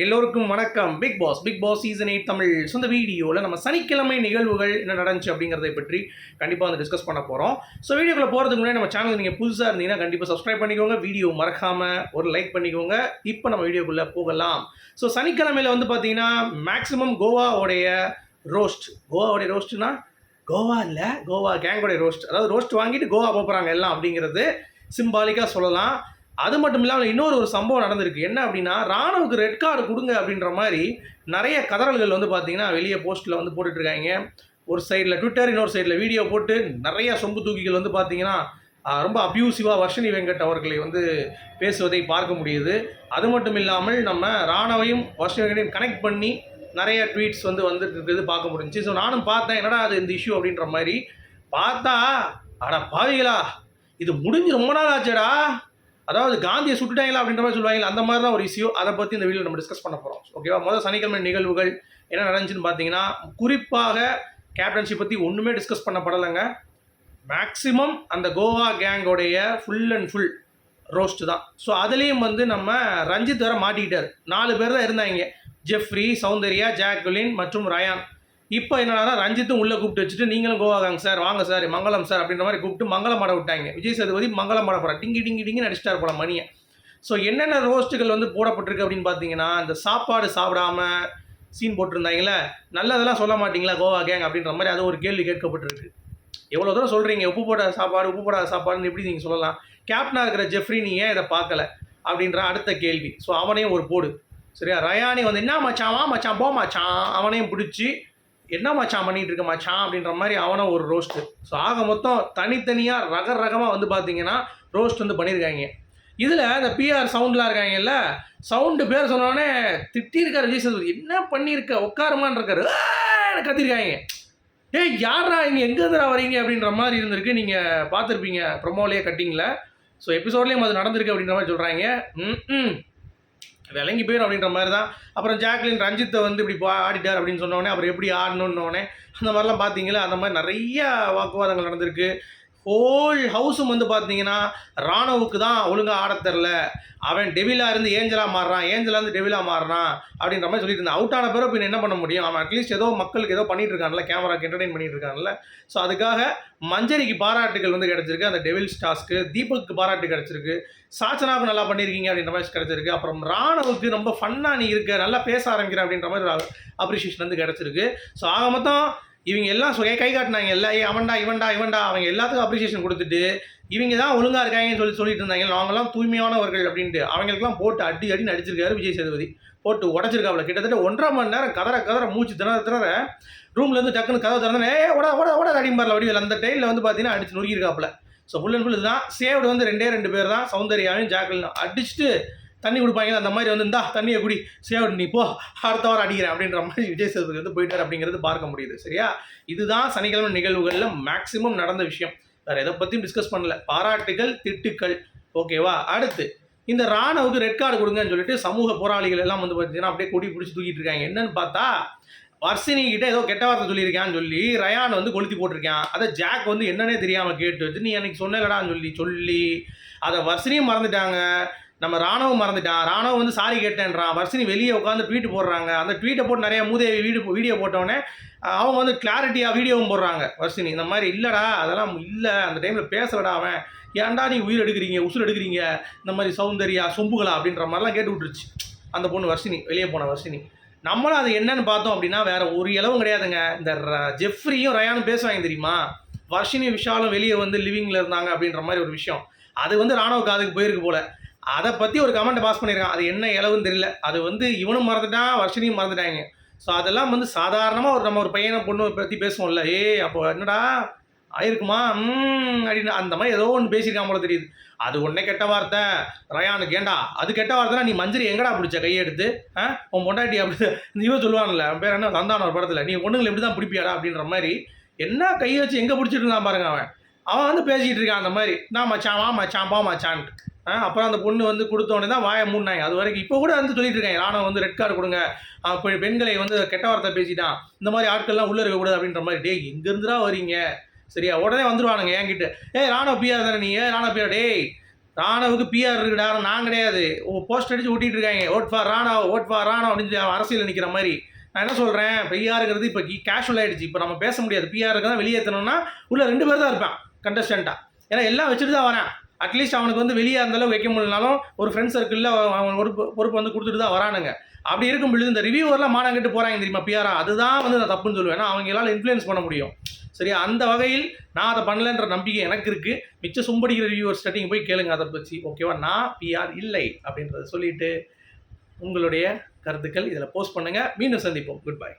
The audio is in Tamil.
எல்லோருக்கும் வணக்கம். Bigg Boss Bigg Boss season eight Tamil. சொந்த வீடியோவில் நம்ம சனிக்கிழமை நிகழ்வுகள் என்ன நடந்துச்சு அப்படிங்கிறதை பற்றி கண்டிப்பாக வந்து டிஸ்கஸ் பண்ண போகிறோம் ஸோ வீடியோக்குள்ள போகிறதுக்கு முன்னாடி நம்ம சேனல் நீங்கள் புதுசாக இருந்தீங்கன்னா கண்டிப்பாக சப்ஸ்கிரைப் பண்ணிக்கோங்க. வீடியோ மறக்காமல் ஒரு லைக் பண்ணிக்கோங்க. இப்போ நம்ம வீடியோக்குள்ளே போகலாம். ஸோ சனிக்கிழமையில் வந்து பார்த்தீங்கன்னா மேக்ஸிமம் கோவாவுடைய ரோஸ்ட் கோவாவுடைய ரோஸ்ட்னா கோவா இல்லை கோவா கேங்கோடைய ரோஸ்ட் அதாவது ரோஸ்ட் வாங்கிட்டு கோவா போகிறாங்க எல்லாம் அப்படிங்கிறது சிம்பாலிக்காக சொல்லலாம். அது மட்டும் இல்லாமல் இன்னொரு ஒரு சம்பவம் நடந்திருக்கு. என்ன அப்படின்னா ராணுவுக்கு ரெட் கார்டு கொடுங்க அப்படின்ற மாதிரி நிறைய கதறல்கள் வந்து பார்த்தீங்கன்னா வெளியே போஸ்ட்டில் வந்து போட்டுட்ருக்காங்க ஒரு சைடில் ட்விட்டர் இன்னொரு சைடில் வீடியோ போட்டு நிறைய சொம்பு தூக்கிகள் வந்து பார்த்தீங்கன்னா ரொம்ப அப்யூசிவாக வர்ஷினி வெங்கட் அவர்களை வந்து பேசுவதை பார்க்க முடியுது. அது மட்டும் இல்லாமல் நம்ம ராணவையும் வர்ஷினி வெங்கடையும் கனெக்ட் பண்ணி நிறைய ட்வீட்ஸ் வந்து வந்துட்டு இருக்குது பார்க்க முடிஞ்சு ஸோ நானும் பார்த்தேன் என்னடா அது இந்த இஷ்யூ அப்படின்ற மாதிரி. பார்த்தா ஆனால் பாவிகளா இது முடிஞ்சு ரொம்ப நாள் ஆச்சேடா. அதாவது காந்தியை சுட்டுட்டாங்களா அப்படின்ற மாதிரி சொல்லுவாங்க அந்த மாதிரி தான் ஒரு இஷ்யூ அதை பற்றி இந்த வீடியோ நம்ம டிஸ்கஸ் பண்ண போகிறோம் ஓகேவா முதல் சனிக்கிழமை நிகழ்வுகள் என்ன நடந்துச்சுன்னு பார்த்தீங்கன்னா குறிப்பாக கேப்டன்ஷிப் பற்றி ஒன்றுமே டிஸ்கஸ் பண்ணப்படலைங்க. மேக்ஸிமம் அந்த கோவா கேங்கோடைய ஃபுல் அண்ட் ஃபுல் ரோஸ்ட் தான். ஸோ அதுலேயும் வந்து நம்ம ரஞ்சித் வர மாட்டிக்கிட்டார். நாலு பேர் தான் இருந்தாங்க. ஜெஃப்ரி சௌந்தர்யா ஜாக்குலின் மற்றும் ரயான் இப்போ என்னன்னா ரஞ்சித்தும் உள்ளே கூப்பிட்டு வச்சுட்டு நீங்களும் கோவாகாங்க சார் வாங்க சார் மங்களம் சார் அப்படின்ற மாதிரி கூப்பிட்டு மங்களம் ஆட விட்டாங்க. விஜய் சேதுபதி மங்களம் ஆட போகிறார் டிங்கி டிங்கி டிங்கி நடிச்சிட்டார் போல மணியை. ஸோ என்னென்ன ரோஸ்ட்டுகள் வந்து போடப்பட்டிருக்கு அப்படின்னு பார்த்தீங்கன்னா இந்த சாப்பாடு சாப்பிடாம சீன் போட்டிருந்தாங்களே நல்லதெல்லாம் சொல்ல மாட்டிங்களா கோவா கேங் அப்படின்ற மாதிரி அது ஒரு கேள்வி கேட்கப்பட்டிருக்கு. எவ்வளோ தூரம் சொல்கிறீங்க உப்பு போடாத சாப்பாடு உப்பு போடாத சாப்பாடுன்னு எப்படி நீங்கள் சொல்லலாம்? கேப்டனாக இருக்கிற ஜெஃப்ரி நீ ஏன் இதை பார்க்கல? அப்படின்ற அடுத்த கேள்வி. ஸோ அவனையும் ஒரு போடு. சரியா? ரயானி வந்து என்ன மச்சான்? வா மச்சான் போ மச்சான். அவனையும் பிடிச்சி என்ன மச்சான் பண்ணிகிட்டு இருக்க மச்சான்? அப்படின்ற மாதிரி அவனை ஒரு ரோஸ்ட்டு ஸோ ஆக மொத்தம் தனித்தனியாக ரக ரகமாக வந்து பார்த்தீங்கன்னா ரோஸ்ட் வந்து பண்ணியிருக்காங்க இதில் இந்த பிஆர் சவுண்ட்லாம் இருக்காங்கல்ல சவுண்டு பேர் சொன்னோடனே திட்டியிருக்காரு விஜய் சேதுபதி. என்ன பண்ணியிருக்க உட்காருமான்னு இருக்காரு. கத்திருக்காங்க. ஏய் யாரா இங்கே? எங்கேருந்துடா வரீங்க அப்படின்ற மாதிரி இருந்திருக்கு. நீங்கள் பார்த்துருப்பீங்க ப்ரொமோலேயே கட்டிங்கில் ஸோ எபிசோட்லேயும் அது நடந்திருக்கு அப்படின்ற மாதிரி சொல்கிறாங்க ம் ம் விளங்கி போயிடும் அப்படின்ற மாதிரி தான். அப்புறம் ஜாக்லின் ரஞ்சித்தை வந்து இப்படி பா ஆடிட்டார் அப்படின்னு சொன்னோடனே அப்புறம் எப்படி ஆடணுன்னோடனே அந்த மாதிரிலாம் பார்த்தீங்களா? அந்த மாதிரி நிறைய வாக்குவாதங்கள் நடந்திருக்கு. ஹோல் ஹவுஸும் வந்து பார்த்தீங்கன்னா ராணுவுக்கு தான் ஒழுங்காக ஆடத் தெரில அவன் டெவிலாக இருந்து ஏஞ்சலாக மாறுறான் ஏஞ்சலாக இருந்து டெவிலாக மாறுறான் அப்படின்ற மாதிரி சொல்லிட்டு இருந்தான். அவுட் ஆன பிறகு பின் என்ன பண்ண முடியும்? அவன் அட்லீஸ்ட் ஏதோ மக்களுக்கு ஏதோ பண்ணிட்டு இருக்கான்ல கேமராக்கு என்டர்டைன் பண்ணிட்டு இருக்கான்ல. ஸோ அதுக்காக மஞ்சரிக்கு பாராட்டுகள் வந்து கிடச்சிருக்கு. அந்த டெவில்ஸ் டாஸ்க்கு தீபக்கு பாராட்டு கிடச்சிருக்கு. சாச்சனாவுக்கு நல்லா பண்ணியிருக்கீங்க அப்படின்ற மாதிரி கிடச்சிருக்கு. அப்புறம் ராணுவுக்கு ரொம்ப ஃபன்னாக நீ இருக்க நல்லா பேச ஆரம்பிக்கிற அப்படின்ற மாதிரி அப்ரிஷியேஷன் வந்து கிடச்சிருக்கு. ஸோ ஆக மொத்தம் இவங்க எல்லாம் சொ- கை காட்டினாங்க. எல்லாம் ஏ அவன்டா இவன்டா இவன்டா அவங்க எல்லாத்துக்கும் அப்ரிசியேஷன் கொடுத்துட்டு இவங்க தான் ஒழுங்காக இருக்காங்கன்னு சொல்லி சொல்லிட்டு இருந்தாங்க. நாங்களாம் தூய்மையானவர்கள் அப்படின்ட்டு. அவங்களுக்குலாம் போட்டு அடி அடி நடிச்சிருக்காரு விஜய் சேதுபதி. போட்டு உடச்சிருக்காப்புல. கிட்டத்தட்ட ஒன்றரை மணி நேரம் கதற கதற மூச்சு திணற திணற ரூம்லேருந்து டக்குன்னு கதவை திறந்தே ஏ ஓட ஓட ஓட அடிம்பார்ல வடிவில். அந்த டைமில் வந்து பார்த்தீங்கன்னா அடிச்சு நொறுக்கியிருக்காப்புல. ஸோ ஃபுல் அண்ட் ஃபுல் இதுதான். சேவ்டு வந்து ரெண்டே ரெண்டு பேர் தான். சௌந்தர்யாவையும் ஜாக்கலினும் அடிச்சுட்டு தண்ணி கொடுப்பாங்க அந்த மாதிரி வந்து இந்தா தண்ணியை குடி. சேவ்டு நீ போ. அடுத்த வாரம் அடிக்கிறேன். அப்படின்ற மாதிரி விஜய் சேதுபதி வந்து போயிட்டார் அப்படிங்கிறது பார்க்க முடியுது. சரியா? இதுதான் சனிக்கிழமை நிகழ்வுகளில் மேக்ஸிமம் நடந்த விஷயம். வேறு எதை பற்றியும் டிஸ்கஸ் பண்ணல. பாராட்டுகள் திட்டுக்கள். ஓகேவா அடுத்து இந்த ராணுவுக்கு ரெட் கார்டு கொடுங்கன்னு சொல்லிட்டு சமூக போராளிகள் எல்லாம் வந்து பார்த்தீங்கன்னா அப்படியே கொடி பிடிச்சி தூக்கிட்டு இருக்காங்க. என்னன்னு பார்த்தா வர்ஷினி கிட்ட ஏதோ கெட்ட வார்த்தை சொல்லியிருக்கான்னு சொல்லி ரயான் வந்து கொளுத்தி போட்டிருக்கான். அதை ஜாக் வந்து என்னன்னே தெரியாமல் கேட்டு வச்சு நீ எனக்கு சொன்னலடான்னு சொல்லி சொல்லி அதை வர்ஷினியும் மறந்துட்டாங்க. நம்ம ராணுவம் மறந்துட்டான். ராணுவம் வந்து சாரி கேட்டேன்றான். வர்ஷினி வெளியே உட்காந்து ட்வீட் போடுறாங்க. அந்த ட்வீட்டை போட்டு நிறைய மூதேவி வீடியோ வீடியோ போட்டோடனே அவங்க வந்து கிளாரிட்டியாக வீடியோவும் போடுறாங்க. வர்ஷினி இந்த மாதிரி இல்லைடா அதெல்லாம் இல்லை. அந்த டைமில் பேசலடா அவன். ஏன்டா நீ உயிர் எடுக்கிறீங்க உசுர் எடுக்கிறீங்க? இந்த மாதிரி சௌந்தர்யா சொம்புகளா அப்படின்ற மாதிரிலாம் கேட்டு விட்டுருச்சு. அந்த பொண்ணு வர்ஷினி வெளியே போன வர்ஷினி. நம்மளும் அது என்னன்னு பார்த்தோம் அப்படின்னா வேற ஒரு இளவும் கிடையாதுங்க. இந்த ர- ஜெஃப்ரியும் ரயானும் பேசுவாங்க தெரியுமா? வர்ஷினி விஷாலும் வெளியே வந்து லிவிங்கில் இருந்தாங்க அப்படின்ற மாதிரி ஒரு விஷயம். அது வந்து ராணுவ காதுக்கு போயிருக்கு போல. அதை பற்றி ஒரு கமெண்ட் பாஸ் பண்ணியிருக்கான் அது என்ன இளவுன்னு தெரியல. அது வந்து இவனும் மறந்துட்டான் வருஷனையும் மறந்துட்டாங்க. ஸோ அதெல்லாம் வந்து சாதாரணமாக ஒரு நம்ம ஒரு பையனை பொண்ணு பற்றி பேசுவோம்ல. ஏய் அப்போ என்னடா? ஆயிருக்குமா? ம் அப்படின்னு அந்த மாதிரி ஏதோ ஒன்று பேசியிருக்கான் போல தெரியுது. அது ஒன்றே கெட்ட வார்த்தை. ரயானுக்கு ஏண்டா? அது கெட்ட வார்த்தைனா நீ மஞ்சரி எங்கடா பிடிச்ச? கையெடுத்து ஆ? உன் பொண்டாட்டி அப்படி இந்த இவன் சொல்லுவான்ல பேர் என்ன? சந்தானம் ஒரு படத்தில். நீ பொண்ணுங்களை எப்படி தான் பிடிப்பியாடா? அப்படின்ற மாதிரி என்ன கையை வச்சு எங்கே பிடிச்சிட்டு இருந்தான் பாருங்க அவன். அவன் வந்து பேசிக்கிட்டு இருக்கான் அந்த மாதிரி. நான் மச்சான் வா மச்சான் பா மச்சான்ட்டு. அப்புறம் அந்த பொண்ணு வந்து கொடுத்தோடனே தான் வாயை மூடினாங்க. அது வரைக்கும் இப்போ கூட வந்து சொல்லிட்டு இருக்காங்க ராணுவம் வந்து ரெட் கார்டு கொடுங்க. அப்போ பெண்களை வந்து கெட்ட வார்த்தை பேசிட்டான். இந்த மாதிரி ஆட்கள்லாம் உள்ளே இருக்கக்கூடாது அப்படின்ற மாதிரி. டேய் எங்கேருந்துடா வரீங்க சரியா? உடனே வந்துருவானுங்க என்கிட்ட. ஏய் ராணுவ பிஆர் தானே நீ? ஏ ராணுவ பிஆர் டேய் ராணுவுக்கு பிஆர் இருக்குடா. நான் கிடையாது. போஸ்ட் அடிச்சு ஓட்டிட்டு இருக்காங்க. Vote for Rana vote for Rana அப்படின்னு சொல்லி அரசியல் நிற்கிற மாதிரி. நான் என்ன சொல்கிறேன் பிஆருங்கிறது இப்போ கேஷுவல் ஆகிடுச்சு இப்போ நம்ம பேச முடியாது. பிஆருக்கு தான் வெளியேற்றணும்னா உள்ள ரெண்டு பேர் தான் இருப்பான். கண்டஸ்டண்ட்டாக ஏன்னா எல்லாம் வச்சுட்டு தான் வரேன். அட்லீஸ்ட் அவனுக்கு வந்து வெளியே அந்தளவு வைக்க முடியலனாலும் ஒரு ஃப்ரெண்ட் சர்க்கிளில் அவன் ஒரு பொறுப்பு வந்து கொடுத்துட்டு தான் வரானுங்க. அப்படி இருக்கும் பொழுது இந்த ரிவ்யூவர்லாம் மானங்கிட்டு போகிறாங்க தெரியுமா பிஆரா அதுதான் வந்து நான் தப்புன்னு சொல்லுவேன். ஏன்னா அவங்களால இன்ஃப்ளூயன்ஸ் பண்ண முடியும். சரியா? அந்த வகையில் நான் அதை பண்ணலன்ற நம்பிக்கை எனக்கு இருக்குது மிச்ச சும்படிக்கிற ரிவ்யூவர்ஸ் ஸ்டார்டிங் போய் கேளுங்க அதை பற்றி ஓகேவா நான் பிஆர் இல்லை அப்படின்றத சொல்லிட்டு உங்களுடைய கருத்துக்கள் இதில் போஸ்ட் பண்ணுங்கள் மீண்டும் சந்திப்போம். Good bye